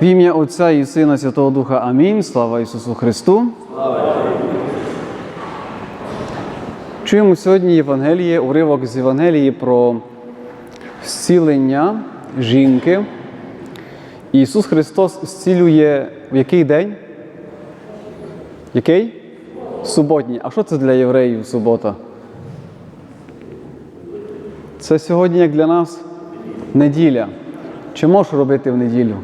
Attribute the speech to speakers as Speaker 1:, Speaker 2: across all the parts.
Speaker 1: В ім'я Отця і Сина Святого Духа Амінь. Слава Ісусу Христу. Чуємо сьогодні Євангеліє, уривок з Євангелії про зцілення жінки. Ісус Христос зцілює в який день? Який? Суботній. А що це для євреїв субота? Це сьогодні, як для нас, неділя. Чи можеш робити в неділю?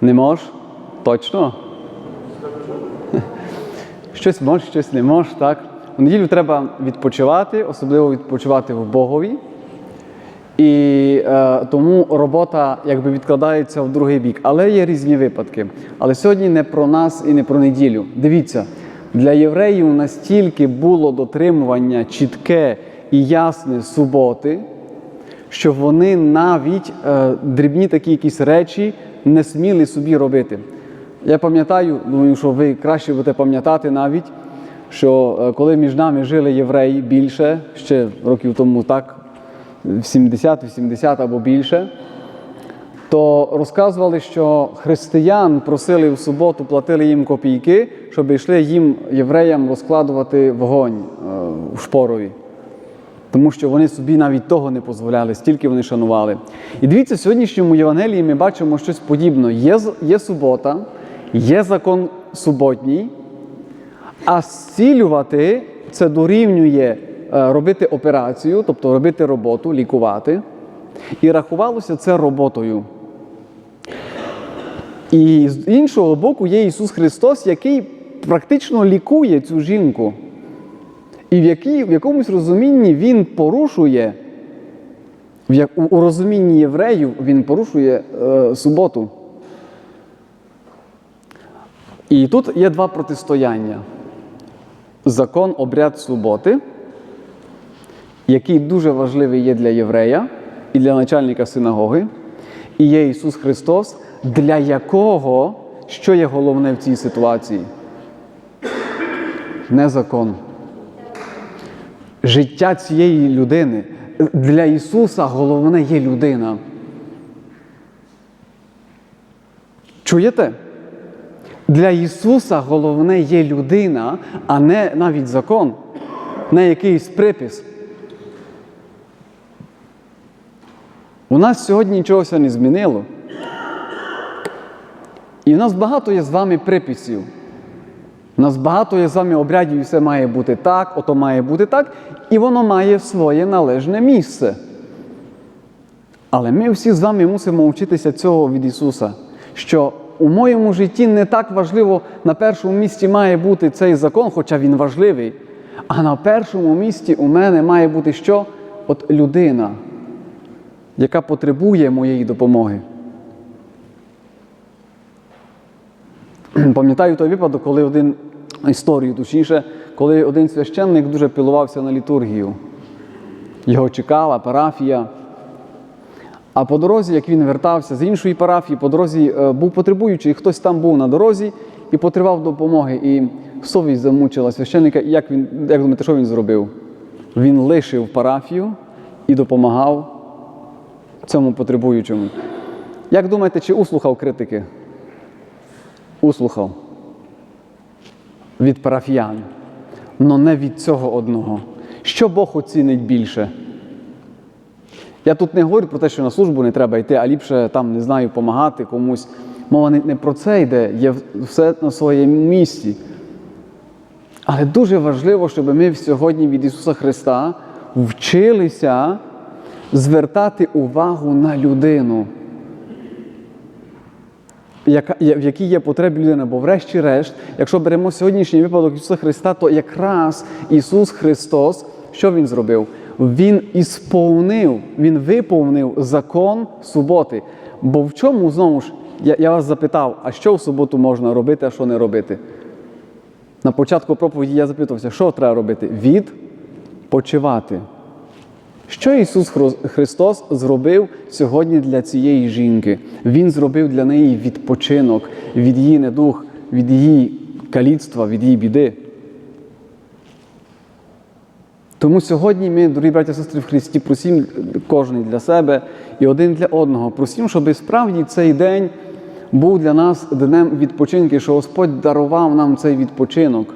Speaker 1: Не можеш? Точно? Щось можеш, щось не можеш, так? У неділю треба відпочивати, особливо відпочивати в Богові. І е, тому робота якби відкладається в другий бік. Але є різні випадки. Але сьогодні не про нас і не про неділю. Дивіться, для євреїв настільки було дотримування чітке і ясне суботи, що вони навіть е, дрібні такі якісь речі не сміли собі робити. Я пам'ятаю, думаю, що ви краще будете пам'ятати навіть, що е, коли між нами жили євреї більше, ще років тому так, в 70-80 або більше, то розказували, що християн просили в суботу, платили їм копійки, щоб йшли їм, євреям, розкладувати вогонь е, в шпорові. Тому що вони собі навіть того не дозволяли, стільки вони шанували. І дивіться, в сьогоднішньому Євангелії ми бачимо щось подібне. Є, є субота, є закон суботній, а зцілювати це дорівнює е, робити операцію, тобто робити роботу, лікувати. І рахувалося це роботою. І з іншого боку є Ісус Христос, який практично лікує цю жінку. І в, якій, в якомусь розумінні Він порушує, у розумінні євреїв Він порушує е, суботу. І тут є два протистояння: закон, обряд суботи, який дуже важливий є для єврея і для начальника синагоги, і є Ісус Христос, для якого що є головне в цій ситуації? Не закон. Життя цієї людини. Для Ісуса головне є людина. Чуєте? Для Ісуса головне є людина, а не навіть закон, не якийсь припис. У нас сьогодні нічогося не змінило. І в нас багато є з вами приписів. У нас багато є з вами обрядів, і все має бути так, ото має бути так, і воно має своє належне місце. Але ми всі з вами мусимо вчитися цього від Ісуса, що у моєму житті не так важливо, на першому місці має бути цей закон, хоча він важливий. А на першому місці у мене має бути що? От людина, яка потребує моєї допомоги. Пам'ятаю той випадок, коли один історію точніше, коли один священник дуже пілувався на літургію. Його чекала парафія. А по дорозі, як він вертався з іншої парафії, по дорозі е, був потребуючий, хтось там був на дорозі і потребував допомоги. І совість замучила священника. І як він, як думаєте, що він зробив? Він лишив парафію і допомагав цьому потребуючому. Як думаєте, чи услухав критики? Услухав від парафіян, але не від цього одного. Що Бог оцінить більше? Я тут не говорю про те, що на службу не треба йти, а ліпше там, не знаю, допомагати комусь. Мова не про це йде, є все на своєму місці. Але дуже важливо, щоб ми сьогодні від Ісуса Христа вчилися звертати увагу на людину, яка, в якій є потреби людина. Бо, врешті-решт, якщо беремо сьогоднішній випадок Ісуса Христа, то якраз Ісус Христос, що Він зробив? Він ісповнив, Він виповнив закон суботи. Бо в чому знову ж, я, я вас запитав, а що в суботу можна робити, а що не робити? На початку проповіді я запитувався, що треба робити? Відпочивати. Що Ісус Христос зробив сьогодні для цієї жінки? Він зробив для неї відпочинок від її недух, від її каліцтва, від її біди. Тому сьогодні ми, дорогі браті і сестри в Христі, просимо кожен для себе і один для одного. Просимо, щоб справді цей день був для нас днем відпочинки, що Господь дарував нам цей відпочинок,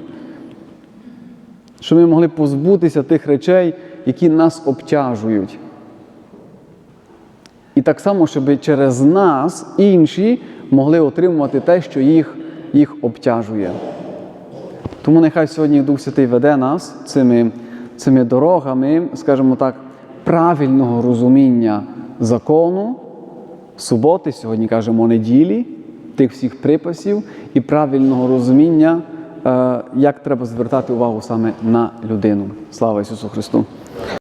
Speaker 1: щоб ми могли позбутися тих речей, які нас обтяжують. І так само, щоб через нас інші могли отримувати те, що їх, їх обтяжує. Тому нехай сьогодні Дух Святий веде нас цими, цими дорогами, скажімо так, правильного розуміння закону, суботи, сьогодні кажемо неділі, тих всіх припасів і правильного розуміння, е, як треба звертати увагу саме на людину. Слава Ісусу Христу!